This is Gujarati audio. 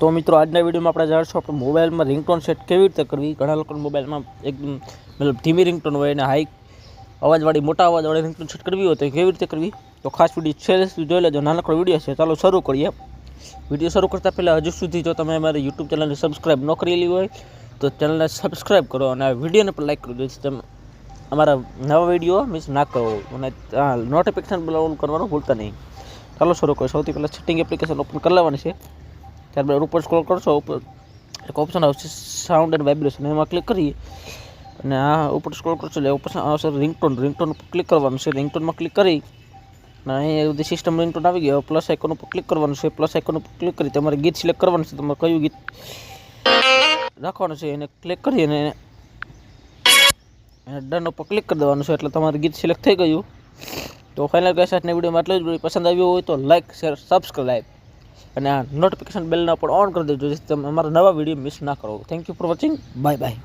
તો મિત્રો, આજના વિડીયોમાં આપણે જાણશું આપણે મોબાઈલમાં રિંગટોન સેટ કેવી રીતે કરવી? ઘણા લોકોના મોબાઈલમાં એકદમ મતલબ ધીમી રિંગટોન હોય અને હાઈ અવાજવાળી, મોટા અવાજવાળી રિંગટોન સેટ કરવી હોય તો કેવી રીતે કરવી? તો ખાસ વીડિયો છેલ્લે સુધી જોઈ લેજો. નાનકડો વીડિયો છે. ચાલો શરૂ કરીએ. વીડિયો શરૂ કરતાં પહેલાં હજુ સુધી જો તમે અમારી યુટ્યુબ ચેનલને સબસ્ક્રાઈબ ન કરેલી હોય, તો ચેનલને સબસ્ક્રાઈબ કરો અને આ વિડીયોને પણ લાઈક કરો જેથી તમે અમારા નવા વીડિયો મિસ ના કરો. અને નોટિફિકેશન બોલ કરવાનું ભૂલતા નહીં. ચાલો શરૂ કરો સૌથી પહેલાં સેટિંગ એપ્લિકેશન ઓપન કરી લેવાની છે. ત્યારબાદ ઉપર સ્ક્રોલ કરશો, ઉપર એક ઓપ્શન આવશે સાઉન્ડ એન્ડ વાઇબ્રેશન એમાં ક્લિક કરીએ અને આ ઉપર સ્ક્રોલ કરશો એટલે ઓપ્શન આવશે રિંગટોન રિંગટોન ઉપર ક્લિક કરવાનું છે. રિંગટોનમાં ક્લિક કરી અને અહીંયા બધી સિસ્ટમ રિંગટોન આવી ગયો પ્લસ આઇકોન ઉપર ક્લિક કરવાનું છે. પ્લસ આઇકોન ઉપર ક્લિક કરી તમારે ગીત સિલેક્ટ કરવાનું છે. તમારે કયું ગીત રાખવાનું છે એને ક્લિક કરી અને ડન ઉપર ક્લિક કરી દેવાનું છે. એટલે તમારું ગીત સિલેક્ટ થઈ ગયું. તો ફાઇનલ કહેશે આજના વિડીયોમાં એટલું જ. પસંદ આવ્યું હોય તો લાઇક શેર સબસ્ક્રાઈબ અને આ નોટિફિકેશન બેલના પણ ઓન કરી દેજો, જેથી તમે અમારા નવા વીડિયો મિસ ના કરો. Thank you for watching bye bye